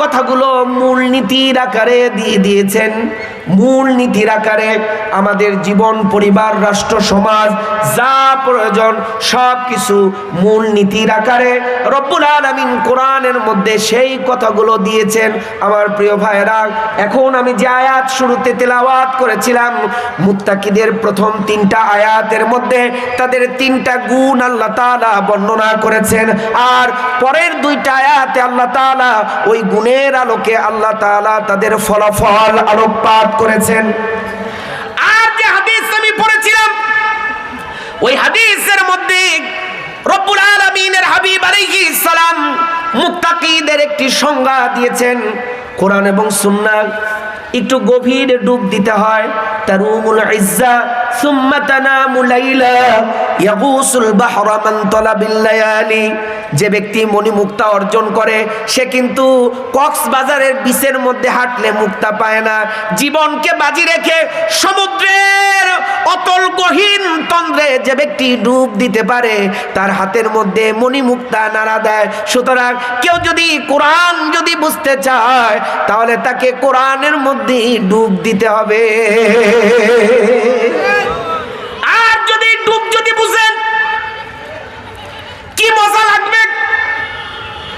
কথাগুলো মূলনীতির আকারে দিয়ে দিয়েছেন। মূলনীতির আকারে আমাদের জীবন, পরিবার, রাষ্ট্র, সমাজ, যা প্রয়োজন সব কিছু মূলনীতির আকারে। রব্বুল আলমিন কোরআনের মধ্যে সেই কথাগুলো দিয়েছেন। আমার প্রিয় ভাইয়েরা, এখন আমি যে আয়াত শুরুতে তেলাওয়াত করেছিলাম, মুত্তাকিদের প্রথম তিনটা আয়াতের মধ্যে তাদের তিনটা গুণ আল্লাহ তাআলা বর্ণনা করেছেন। আর পরের দুইটা আয়াতে আল্লাহ তাআলা ওই গুণের আলোকে আল্লাহ তাআলা তাদের ফলাফল আলোকপাত করেছেন। আর যে হাদিস আমি পড়েছিলাম, ওই হাদিসের মধ্যে রব্বুল আলামিনের হাবিব আলাইহিস সালাম মুত্তাকিদের একটি সংজ্ঞা দিয়েছেন। কোরআন এবং সুন্নাহ একটু গভীর ডুব দিতে হয় তারুমুল ইজ্জা সুম্মা তানামু লাইলা ইয়াগুসুল বাহরা মান তালাবিল যে ব্যক্তি মণিমুক্তা অর্জন করে, সে কিন্তু কক্সবাজারের বিচের মধ্যে হাঁটলে মুক্তা পায় না। জীবনকে বাজি রেখে সমুদ্রের অতল গহীন তন্দ্রে যে ব্যক্তি ডুব দিতে পারে, তার হাতের মধ্যে মণিমুক্তা নাড়া দেয়। সুতরাং কেউ যদি কোরআন যদি বুঝতে চায়, তাহলে তাকে কোরআনের মধ্যে ডুব দিতে হবে আর যদি ডুব যদি বুঝেন কি মজা লাগবে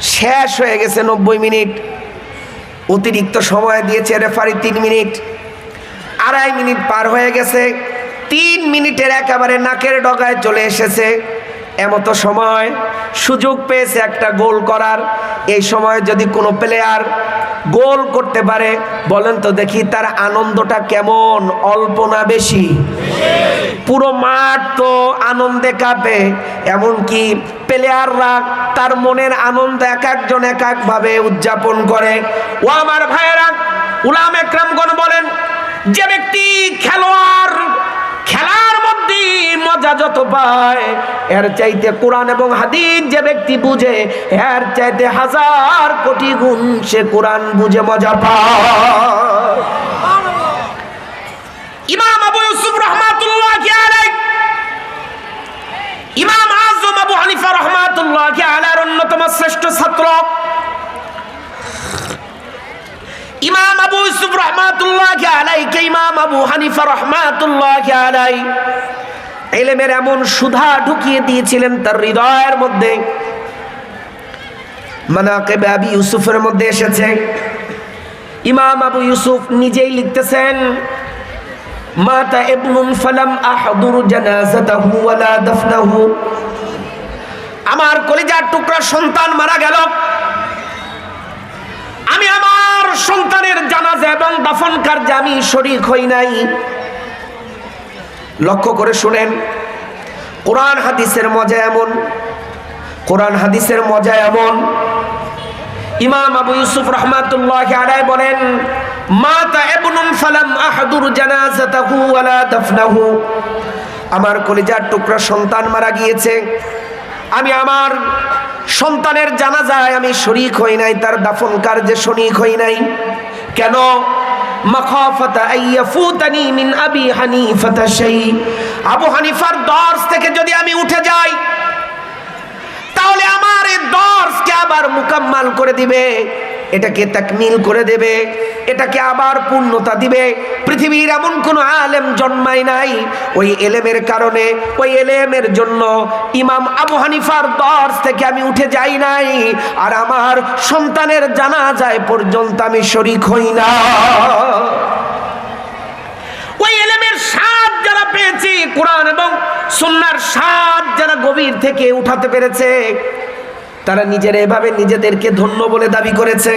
শেষ হয়ে গেছে নব্বই মিনিট। অতিরিক্ত সময় দিয়েছে রেফারি তিন মিনিট। আড়াই মিনিট পার হয়ে গেছে। তিন মিনিটের একেবারে নাকের ডগায় চলে এসেছে। এমতো সময় সুযোগ পেয়েছে একটা গোল করার। এই সময় যদি কোনো প্লেয়ার গোল করতে পারে, বলেন তো দেখি তার আনন্দটা কেমন, অল্প না বেশি? পুরো মাঠ তো আনন্দে কাঁপে, এমনকি প্লেয়াররা তার মনের আনন্দ এক একজন এক একভাবে উদযাপন করে। ও আমার ভাইয়েরা, উলাম একরামগণ বলেন, যে ব্যক্তি খেলোয়াড়, খেলার মধ্যে মজা যত পায়, এর চাইতে কোরআন এবং হাদিস যে ব্যক্তি বুঝে, এর চাইতে হাজার কোটি গুণ সে কোরআন বুঝে মজা পায় ইমাম আবু ইউসুফ এমন সুধা ঢুকিয়ে দিয়েছিলেন তার হৃদয়ের মধ্যে। মানাকেবে ইউসুফের মধ্যে এসেছে। ইমাম আবু ইউসুফ নিজেই লিখতেছেন মাতা ইবনুন ফালাম আহদুর জানাজাতাহু ওয়ালা দাফনাহু। আমার কলিজার টুকরা সন্তান মারা গেল। আমি আমার সন্তানের জানাজা এবং দাফন কার্যে আমি শরীক হই নাই। লক্ষ্য করে শুনেন, কোরআন হাদিসের মজা এমন, কোরআন হাদিসের মজা এমন। ইমাম আবু ইউসুফ রহমাতুল্লাহ আলাই বলেন মাতা ইবনুন ফালাম আহদুর জানাজাতাহু ওয়ালা দাফনাহু। আমার কলিজার টুকরা সন্তান মারা গিয়েছে। আমি আমার সন্তানের জানাজায় আমি শরিক হই নাই, তার দাফন কার্যে শরিক হই নাই। কেন? মিন আবু হানিফার দর্শ থেকে যদি আমি উঠে যাই, তাহলে আমার এই দর্শকে আবার মুকাম্মাল করে দিবে। এটাকে তাকমিল করে দেবে, এটাকে আবার পূর্ণতা দিবে। পৃথিবীর এমন কোন আলেম জন্মায় নাই। ওই এলেমের কারণে, ওই এলেমের জন্য ইমাম আবু হানিফার দর্শ থেকে আমি উঠে যাই নাই, আর আমার সন্তানের জানা যায় পর্যন্ত আমি শরিক হই না। ওই এলেমের স্বাদ যারা পেয়েছি, কোরআন এবং সুন্নার স্বাদ যারা গভীর থেকে উঠাতে পেরেছে তারা নিজেরা এভাবে নিজেদেরকে ধন্য বলে দাবি করেছে।